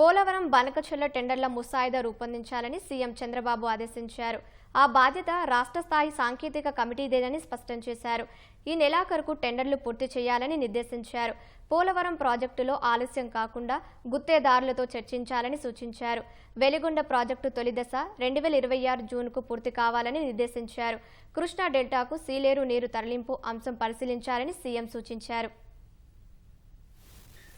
పోలవరం బనకచెల్ల టెండర్ల ముసాయిదా రూపొందించాలని సీఎం చంద్రబాబు ఆదేశించారు. ఆ బాధ్యత రాష్ట్ర స్థాయి సాంకేతిక కమిటీదేనని స్పష్టం చేశారు. ఈ నెలాఖరుకు టెండర్లు పూర్తి చేయాలని నిర్దేశించారు. పోలవరం ప్రాజెక్టులో ఆలస్యం కాకుండా గుత్తేదారులతో చర్చించాలని సూచించారు. వెలిగొండ ప్రాజెక్టు తొలి దశ రెండు వేల ఇరవై ఆరు జూన్కు పూర్తి కావాలని నిర్దేశించారు. కృష్ణా డెల్టాకు సీలేరు నీరు తరలింపు అంశం పరిశీలించాలని సీఎం సూచించారు.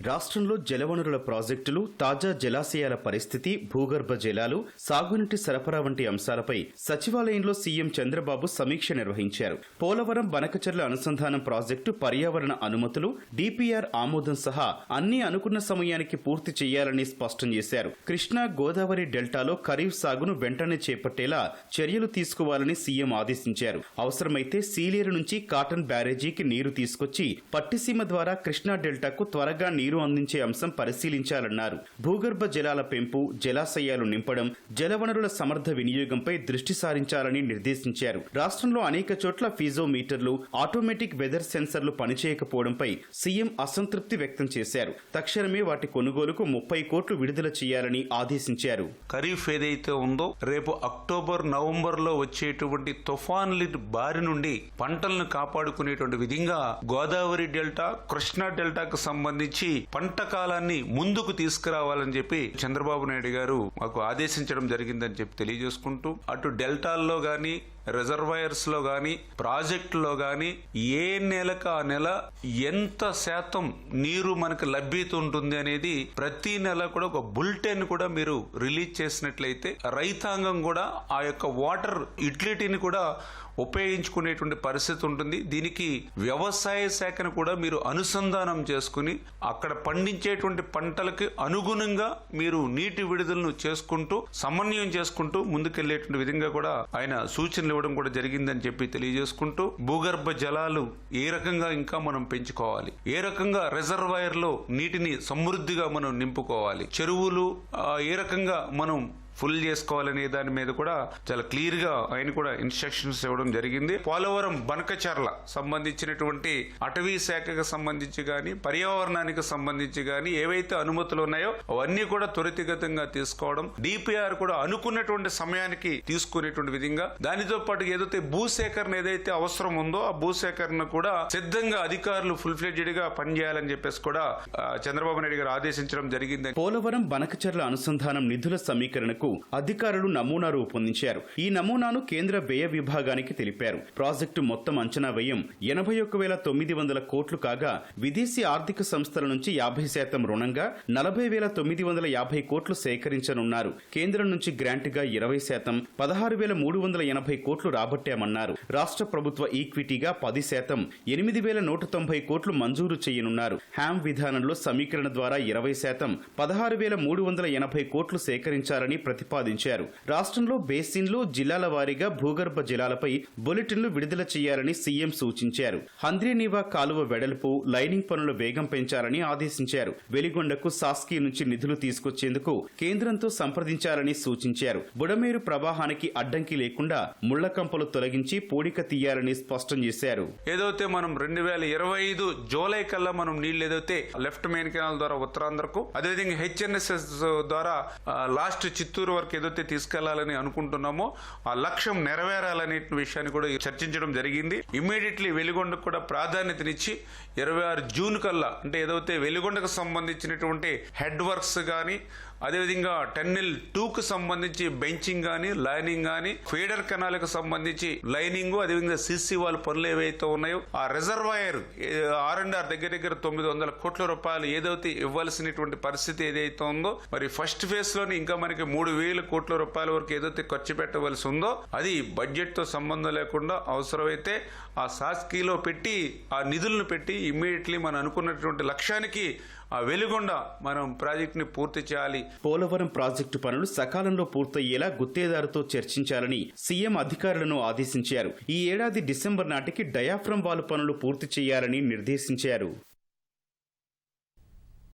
రాష్ట్రంలో జలవనరుల ప్రాజెక్టులు తాజా జలాశయాల పరిస్థితి భూగర్భ జలాలు సాగునీటి సరఫరా వంటి అంశాలపై సచివాలయంలో సీఎం చంద్రబాబు సమీక్ష నిర్వహించారు. పోలవరం బనకచర్ల అనుసంధానం ప్రాజెక్టు పర్యావరణ అనుమతులు డిపిఆర్ ఆమోదం సహా అన్ని అనుకున్న సమయానికి పూర్తి చేయాలని స్పష్టం చేశారు. కృష్ణా గోదావరి డెల్టాలో ఖరీఫ్ సాగును వెంటనే చేపట్టేలా చర్యలు తీసుకోవాలని సీఎం ఆదేశించారు. అవసరమైతే సీలేరు నుంచి కాటన్ బ్యారేజీకి నీరు తీసుకొచ్చి పట్టిసీమ ద్వారా కృష్ణా డెల్టాకు త్వరగా నీరు అందించే అంశం పరిశీలించాలన్నారు. భూగర్భ జలాల పెంపు జలాశయాలు నింపడం జలవనరుల సమర్థ వినియోగంపై దృష్టి సారించాలని నిర్దేశించారు. రాష్ట్రంలో అనేక చోట్ల ఫీజో మీటర్లు ఆటోమేటిక్ వెదర్ సెన్సర్లు పనిచేయకపోవడంపై సీఎం అసంతృప్తి వ్యక్తం చేశారు. తక్షణమే వాటి కొనుగోలుకు ముప్పై కోట్లు విడుదల చేయాలని ఆదేశించారు. ఖరీఫ్ ఏదైతే ఉందో రేపు అక్టోబర్ నవంబర్లో వచ్చేటువంటి తుఫాన్ల బారి నుండి పంటలను కాపాడుకునేటువంటి విధంగా గోదావరి డెల్టా కృష్ణా డెల్టాకు సంబంధించి పంట కాలాన్ని ముందుకు తీసుకురావాలని చెప్పి చంద్రబాబు నాయుడు గారు మాకు ఆదేశించడం జరిగిందని చెప్పి తెలియజేసుకుంటూ అటు డెల్టాల్లో గాని రిజర్వాయర్స్లో గాని ప్రాజెక్టులో గాని ఏ నెలకు ఆ నెల ఎంత శాతం నీరు మనకు లభ్యత ఉంటుంది అనేది ప్రతి నెల కూడా ఒక బులెటిన్ కూడా మీరు రిలీజ్ చేసినట్లయితే రైతాంగం కూడా ఆ యొక్క వాటర్ యుటిలిటీని కూడా ఉపయోగించుకునేటువంటి పరిస్థితి ఉంటుంది. దీనికి వ్యవసాయ శాఖను కూడా మీరు అనుసంధానం చేసుకుని అక్కడ పండించేటువంటి పంటలకి అనుగుణంగా మీరు నీటి విడుదలను చేసుకుంటూ సమన్వయం చేసుకుంటూ ముందుకెళ్ళేటువంటి విధంగా కూడా ఆయన సూచనలు ఇవ్వడం కూడా జరిగిందని చెప్పి తెలియజేసుకుంటూ భూగర్భ జలాలు ఏ రకంగా ఇంకా మనం పెంచుకోవాలి? ఏ రకంగా రిజర్వాయర్లో నీటిని సమృద్ధిగా మనం నింపుకోవాలి? చెరువులు ఏ రకంగా మనం ఫుల్ చేసుకోవాలనే దాని మీద కూడా చాలా క్లియర్గా ఆయన కూడా ఇన్స్ట్రక్షన్స్ ఇవ్వడం జరిగింది. పోలవరం బనకచర్ల సంబంధించినటువంటి అటవీ శాఖకు సంబంధించి గాని పర్యావరణానికి సంబంధించి గాని ఏవైతే అనుమతులు ఉన్నాయో అవన్నీ కూడా త్వరితగతంగా తీసుకోవడం డిపిఆర్ కూడా అనుకున్నటువంటి సమయానికి తీసుకునేటువంటి విధంగా దానితో పాటు ఏదైతే భూసేకరణ ఏదైతే అవసరం ఉందో ఆ భూసేకరణ కూడా సిద్ధంగా అధికారులు ఫుల్ ఫ్లెడ్జెడ్గా పనిచేయాలని చెప్పేసి కూడా చంద్రబాబు నాయుడు గారు ఆదేశించడం జరిగింది పోలవరం బనకచర్ల అనుసంధానం నిధుల సమీకరణకు అధికారులు నమూనా రూపొందించారు. ఈ నమూనాను కేంద్ర వ్యయ విభాగానికి తెలిపారు. ప్రాజెక్టు మొత్తం అంచనా వ్యయం ఎనభై ఒక్క వేల తొమ్మిది వందల కోట్లు కాగా విదేశీ ఆర్థిక సంస్థల నుంచి యాభై శాతం రుణంగా నలభై వేల తొమ్మిది వందల యాభై కోట్లు సేకరించనున్నారు. కేంద్రం నుంచి గ్రాంట్గా ఇరవై శాతం పదహారు వేల మూడు వందల ఎనభై కోట్లు రాబట్టామన్నారు. రాష్ట్ర ప్రభుత్వ ఈక్విటీగా పది శాతం ఎనిమిది వేల నూట తొంభై కోట్లు మంజూరు చేయనున్నారు. హ్యామ్ విధానంలో సమీకరణ ద్వారా ఇరవై శాతం పదహారు వేల మూడు వందల ఎనభై కోట్లు సేకరించాలని ప్రతిపాదించారు. రాష్ట్రంలో బేసిన్లు జిల్లాల వారీగా భూగర్భ జలాలపై బులెటిన్లు విడుదల చేయాలని సీఎం సూచించారు. హంద్రీనీవా కాలువ వెడల్పు లైనింగ్ పనులు వేగం పెంచాలని ఆదేశించారు. వెలిగొండకు సాస్కీ నుంచి నిధులు తీసుకొచ్చేందుకు కేంద్రంతో సంప్రదించాలని సూచించారు. బుడమేరు ప్రవాహానికి అడ్డంకి లేకుండా ముళ్ళకంపలు తొలగించి పూడిక తీయాలని స్పష్టం చేశారు. ఏదైతే మనం రెండు వేల ఇరవై ఐదు జూలై కల్లా మనం నీళ్ళు ఏదైతే లెఫ్ట్ మెయిన్ కెనాల్ ద్వారా ఉత్తరాంధ్రకు అదేవిధంగా హెచ్ఎన్ఎస్ఎస్ ద్వారా లాస్ట్ చిత్తూరు వరకు ఏదైతే తీసుకెళ్ళాలని అనుకుంటున్నామో ఆ లక్ష్యం నెరవేరాలనే విషయాన్ని కూడా చర్చించడం జరిగింది. ఇమ్మీడియట్లీ వెలిగొండకు కూడా ప్రాధాన్యతనిచ్చి ఇరవై ఆరు జూన్ కల్లా అంటే ఏదైతే వెలిగొండకు సంబంధించినటువంటి హెడ్ వర్క్స్ కానీ అదేవిధంగా టెన్నెల్ టూకు సంబంధించి బెంచింగ్ కానీ లైనింగ్ కానీ ఫీడర్ కెనాలకు సంబంధించి లైనింగ్ అదేవిధంగా సిసి వాళ్ళ పనులు ఏవైతే ఉన్నాయో ఆ రిజర్వాయర్ ఆర్ అండ్ ఆర్ దగ్గర దగ్గర తొమ్మిది వందల కోట్ల రూపాయలు ఏదైతే ఇవ్వాల్సినటువంటి పరిస్థితి ఏదైతే ఉందో మరి ఫస్ట్ ఫేజ్లోని ఇంకా మనకి మూడు వేల కోట్ల రూపాయల వరకు ఏదైతే ఖర్చు పెట్టవలసి ఉందో అది బడ్జెట్తో సంబంధం లేకుండా అవసరమైతే ఆ సాస్కీలో పెట్టి ఆ నిధులను పెట్టి ఇమ్మీడియట్లీ మనం అనుకున్నటువంటి లక్ష్యానికి ఆ వెలుగొండ మనం ప్రాజెక్ట్ని పూర్తి చేయాలి పోలవరం ప్రాజెక్టు పనులు సకాలంలో పూర్తయ్యేలా గుత్తేదారుతో చర్చించాలని సీఎం అధికారులను ఆదేశించారు. ఈ ఏడాది డిసెంబర్ నాటికి డయాఫ్రమ్ వాల్ పనులు పూర్తి చేయాలని నిర్దేశించారు.